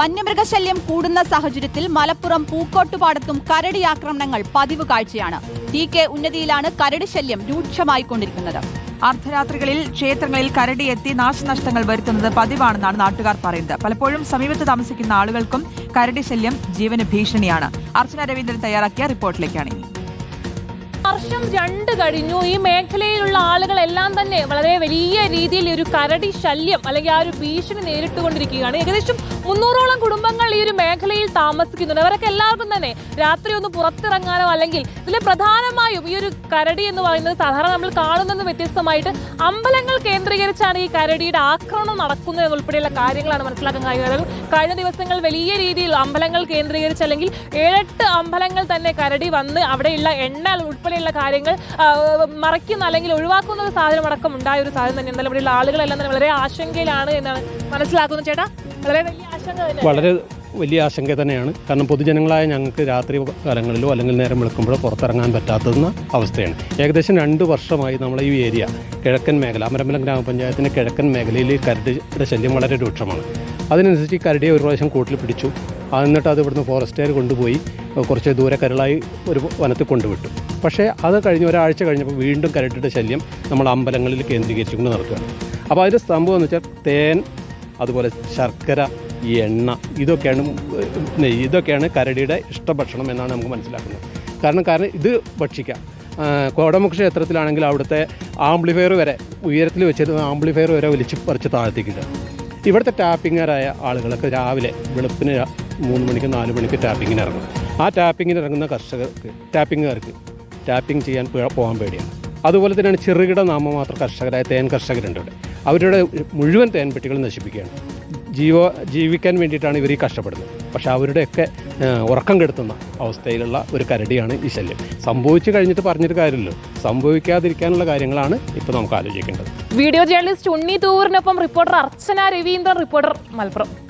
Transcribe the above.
വന്യമൃഗശല്യം കൂടുന്ന സാഹചര്യത്തിൽ മലപ്പുറം പൂക്കോട്ടുപാടത്തും കരടി ആക്രമണങ്ങൾ പതിവ് കാഴ്ചയാണ്. ടി കെ ഉന്നതിയിലാണ് കരടി ശല്യം രൂക്ഷമായിക്കൊണ്ടിരിക്കുന്നത് അർദ്ധരാത്രികളിൽ ക്ഷേത്രങ്ങളിൽ കരടി എത്തി നാശനഷ്ടങ്ങൾ വരുത്തുന്നത് പതിവാണെന്നാണ് നാട്ടുകാർ പറയുന്നത്. പലപ്പോഴും സമീപത്ത് താമസിക്കുന്ന ആളുകൾക്കും കരടി ശല്യം ജീവന് ഭീഷണിയാണ്. അർച്ചന രവീന്ദ്രൻ തയ്യാറാക്കിയ റിപ്പോർട്ടിലേക്കാണ് ഇനി. വർഷം രണ്ട് കഴിഞ്ഞു. ഈ മേഖലയിലുള്ള ആളുകളെല്ലാം തന്നെ വളരെ വലിയ രീതിയിൽ ഒരു കരടി ശല്യം അല്ലെങ്കിൽ ആ ഒരു ഭീഷണി നേരിട്ടുകൊണ്ടിരിക്കുകയാണ്. ഏകദേശം മുന്നൂറോളം കുടുംബങ്ങൾ ഒരു മേഖലയിൽ താമസിക്കുന്നുണ്ട്. അവരൊക്കെ എല്ലാവർക്കും തന്നെ രാത്രി ഒന്ന് പുറത്തിറങ്ങാനോ അല്ലെങ്കിൽ ഇതിൽ പ്രധാനമായും ഈ ഒരു കരടി എന്ന് പറയുന്നത് സാധാരണ നമ്മൾ കാണുന്നത് വ്യത്യസ്തമായിട്ട് അമ്പലങ്ങൾ കേന്ദ്രീകരിച്ചാണ് ഈ കരടിയുടെ ആക്രമണം നടക്കുന്നത് എന്നുൾപ്പെടെയുള്ള കാര്യങ്ങളാണ് മനസ്സിലാക്കാൻ കഴിയുന്നത് കഴിഞ്ഞ ദിവസങ്ങൾ വലിയ രീതിയിൽ അമ്പലങ്ങൾ കേന്ദ്രീകരിച്ച് അല്ലെങ്കിൽ ഏഴെട്ട് അമ്പലങ്ങൾ തന്നെ കരടി വന്ന് അവിടെയുള്ള എണ്ണ ഉൾപ്പെടെയുള്ള കാര്യങ്ങൾ മറയ്ക്കുന്ന അല്ലെങ്കിൽ ഒഴിവാക്കുന്ന ഒരു സാധനം അടക്കം ഉണ്ടായ ഒരു സാധനം തന്നെ എന്നാലും ഇവിടെയുള്ള ആളുകളെല്ലാം തന്നെ വളരെ ആശങ്കയിലാണ് എന്നാണ് മനസ്സിലാക്കുന്നത്. ചേട്ടാ വളരെ വലിയ ആശങ്ക വളരെ വലിയ ആശങ്ക തന്നെയാണ്. കാരണം പൊതുജനങ്ങളായ ഞങ്ങൾക്ക് രാത്രി കാലങ്ങളിലോ അല്ലെങ്കിൽ നേരം വിളിക്കുമ്പോഴോ പുറത്തിറങ്ങാൻ പറ്റാത്തുന്ന അവസ്ഥയാണ്. ഏകദേശം രണ്ട് വർഷമായി നമ്മളെ ഈ ഏരിയ കിഴക്കൻ മേഖല അമരമ്പലം ഗ്രാമപഞ്ചായത്തിന്റെ കിഴക്കൻ മേഖലയിൽ കരടിയുടെ ശല്യം വളരെ രൂക്ഷമാണ്. അതിനനുസരിച്ച് ഈ കരടിയെ ഒരു പ്രാവശ്യം കൂട്ടിൽ പിടിച്ചു. എന്നിട്ട് അത് ഇവിടുന്ന് ഫോറസ്റ്റുകാർ കൊണ്ടുപോയി കുറച്ച് ദൂരെ കരളായി ഒരു വനത്തിൽ കൊണ്ടുവിട്ടു. പക്ഷേ അത് കഴിഞ്ഞ് ഒരാഴ്ച കഴിഞ്ഞപ്പോൾ വീണ്ടും കരടിയുടെ ശല്യം നമ്മൾ അമ്പലങ്ങളിൽ കേന്ദ്രീകരിച്ചുകൊണ്ട് നടക്കുകയാണ്. അപ്പോൾ അതിന്റെ സംഭവം എന്ന് വെച്ചാൽ തേൻ അതുപോലെ ശർക്കര എണ്ണ ഇതൊക്കെയാണ് ഇതൊക്കെയാണ് കരടിയുടെ ഇഷ്ടഭക്ഷണം എന്നാണ് നമുക്ക് മനസ്സിലാക്കുന്നത്. കാരണം കാരണം ഇത് ഭക്ഷിക്കാം. കോടമുഖ ക്ഷേത്രത്തിലാണെങ്കിൽ അവിടുത്തെ ആംപ്ലിഫയർ വരെ ഉയരത്തിൽ വെച്ചിരുന്ന ആംപ്ലിഫയർ വരെ വലിച്ച് പറിച്ച് താഴ്ത്തിക്കില്ല ഇവിടുത്തെ ടാപ്പിങ്ങാരായ ആളുകളൊക്കെ രാവിലെ വെളുപ്പിന് മൂന്ന് മണിക്ക് നാല് മണിക്ക് ടാപ്പിങ്ങിന് ഇറങ്ങും. ആ ടാപ്പിങ്ങിന് ഇറങ്ങുന്ന കർഷകർക്ക് ടാപ്പിങ്ങുകാർക്ക് ടാപ്പിംഗ് ചെയ്യാൻ പോകാൻ പേടിയാണ്. അതുപോലെ തന്നെയാണ് ചെറുകിട നാമമാത്ര കർഷകരായ തേൻ കർഷകരുണ്ട് ഇവിടെ. അവരുടെ മുഴുവൻ തേൻപെട്ടികൾ നശിപ്പിക്കുകയാണ്. ജീവ ജീവിക്കാൻ വേണ്ടിയിട്ടാണ് ഇവർ ഈ കഷ്ടപ്പെടുന്നത്. പക്ഷേ അവരുടെയൊക്കെ ഉറക്കം കെടുത്തുന്ന അവസ്ഥയിലുള്ള ഒരു കരടിയാണ് ഈ ശല്യം. സംഭവിച്ചു കഴിഞ്ഞിട്ട് പറഞ്ഞിട്ട് കാര്യമില്ലല്ലോ. സംഭവിക്കാതിരിക്കാനുള്ള കാര്യങ്ങളാണ് ഇപ്പോൾ നമുക്ക് ആലോചിക്കേണ്ടത്. വീഡിയോ ജേർണലിസ്റ്റ് ഉണ്ണി തൂറിനൊപ്പം റിപ്പോർട്ടർ അർച്ചന രവീന്ദ്രൻ റിപ്പോർട്ടർ മലപ്പുറം.